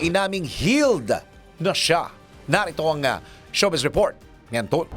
inaming healed na siya. Narito ang uh, showbiz report ni Anton.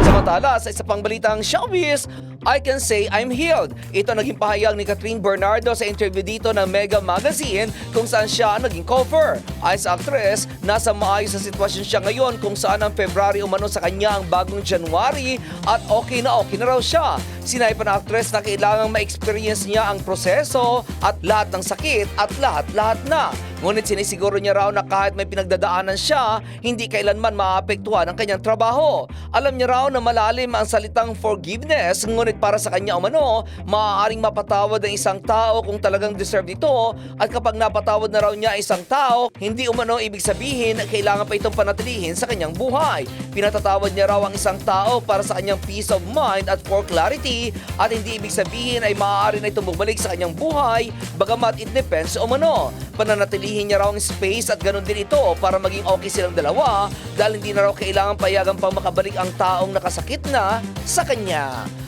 Samantala, sa isa pang balitang showbiz, I can say I'm healed. Ito naging pahayag ni Catherine Bernardo sa interview dito ng Mega Magazine kung saan siya naging cover. Ay sa actress, nasa maayos na sitwasyon siya ngayon kung saan ang February umano sa kanya ang bagong January at okay na okay na raw siya. Sinay pa na actress na kailangang ma-experience niya ang proseso at lahat ng sakit at lahat-lahat na. Ngunit sinisiguro niya raw na kahit may pinagdadaanan siya, hindi kailanman maapektuhan ang kanyang trabaho. Alam niya raw na malalim ang salitang forgiveness, ngunit para sa kanya umano, maaaring mapatawad ang isang tao kung talagang deserve nito at kapag napatawad na raw niya ang isang tao, hindi umano ibig sabihin kailangan pa itong panatilihin sa kanyang buhay. Pinatatawad niya raw ang isang tao para sa kanyang peace of mind at for clarity at hindi ibig sabihin ay maaari na itong bumalik sa kanyang buhay bagamat it depends umano. Pananatilihin niya raw ang space at ganun din ito para maging okay silang dalawa dahil hindi na raw kailangan payagan pang makabalik ang taong nakasakit na sa kanya.